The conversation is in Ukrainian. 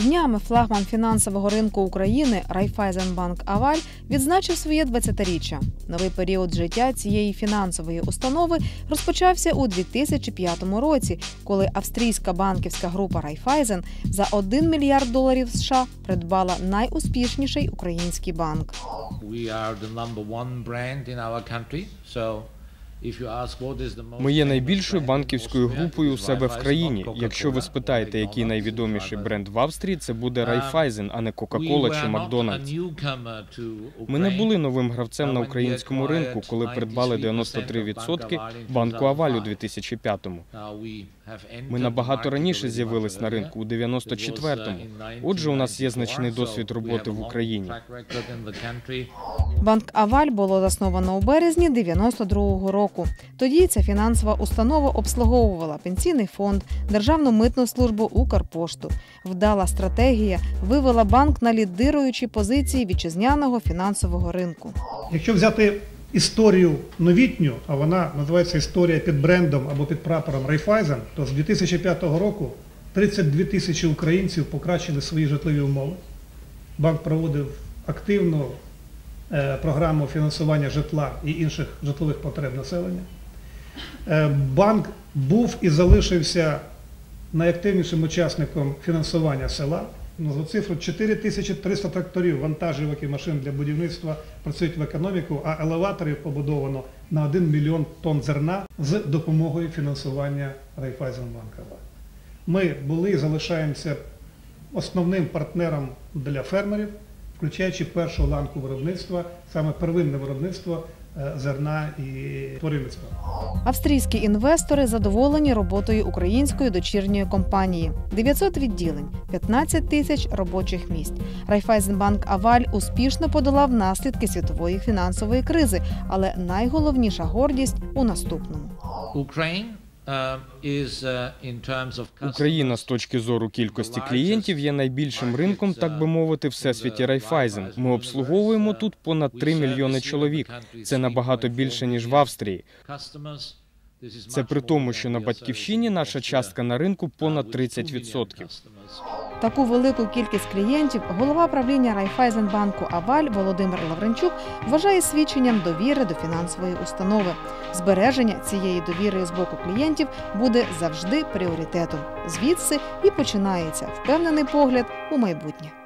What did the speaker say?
Днями флагман фінансового ринку України Райфайзенбанк Аваль відзначив своє 20-річчя. Новий період життя цієї фінансової установи розпочався у 2005 році, коли австрійська банківська група Райфайзен за 1 мільярд доларів США придбала найуспішніший український банк. We are the number one brand in our country. So Ми є найбільшою банківською групою у себе в країні. Якщо ви спитаєте, який найвідоміший бренд в Австрії, це буде Райфайзен, а не Кока-Кола чи Макдональдс. Ми не були новим гравцем на українському ринку, коли придбали 93% банку Аваль у 2005-му. Now Ми набагато раніше з'явились на ринку у It was, uh, 94-му. Отже, у нас є значний досвід роботи в Україні. Банк Аваль було засновано у березні 92-го року. Тоді ця фінансова установа обслуговувала пенсійний фонд, Державну митну службу Укрпошту. Вдала стратегія вивела банк на лідируючі позиції вітчизняного фінансового ринку. Якщо взяти історію новітню, а вона називається історія під брендом або під прапором Райфайзен, то з 2005 року 32 тисячі українців покращили свої житлові умови. Банк проводив активну програму фінансування житла і інших житлових потреб населення. Е, Банк був і залишився найактивнішим учасником фінансування села. Назву цифру 4300 тракторів, вантажівок і машин для будівництва працюють в економіку, а елеваторів побудовано на 1 мільйон тонн зерна з допомогою фінансування Райфайзенбанка. Ми були і залишаємося основним партнером для фермерів, включаючи першу ланку виробництва, саме первинне виробництво е, зерна і тваринництва. Австрійські інвестори задоволені роботою української дочірньої компанії. 900 відділень, 15 тисяч робочих місць. Райфайзенбанк Аваль успішно подолав наслідки світової фінансової кризи, але найголовніша гордість у наступному. Ukraine uh, uh, terms of Україна з точки зору кількості клієнтів є найбільшим ринком, так би мовити, всесвіті Райфайзен. Ми обслуговуємо тут понад 3 мільйони чоловік. Це набагато більше ніж в Австрії. Це при тому, що на батьківщині наша частка на ринку uh, понад with 2 million 30%. Таку велику кількість клієнтів голова правління Райфайзенбанку Аваль Володимир Лавренчук вважає свідченням довіри до фінансової установи. Збереження цієї довіри з боку клієнтів буде завжди пріоритетом. Звідси і починається впевнений погляд у майбутнє.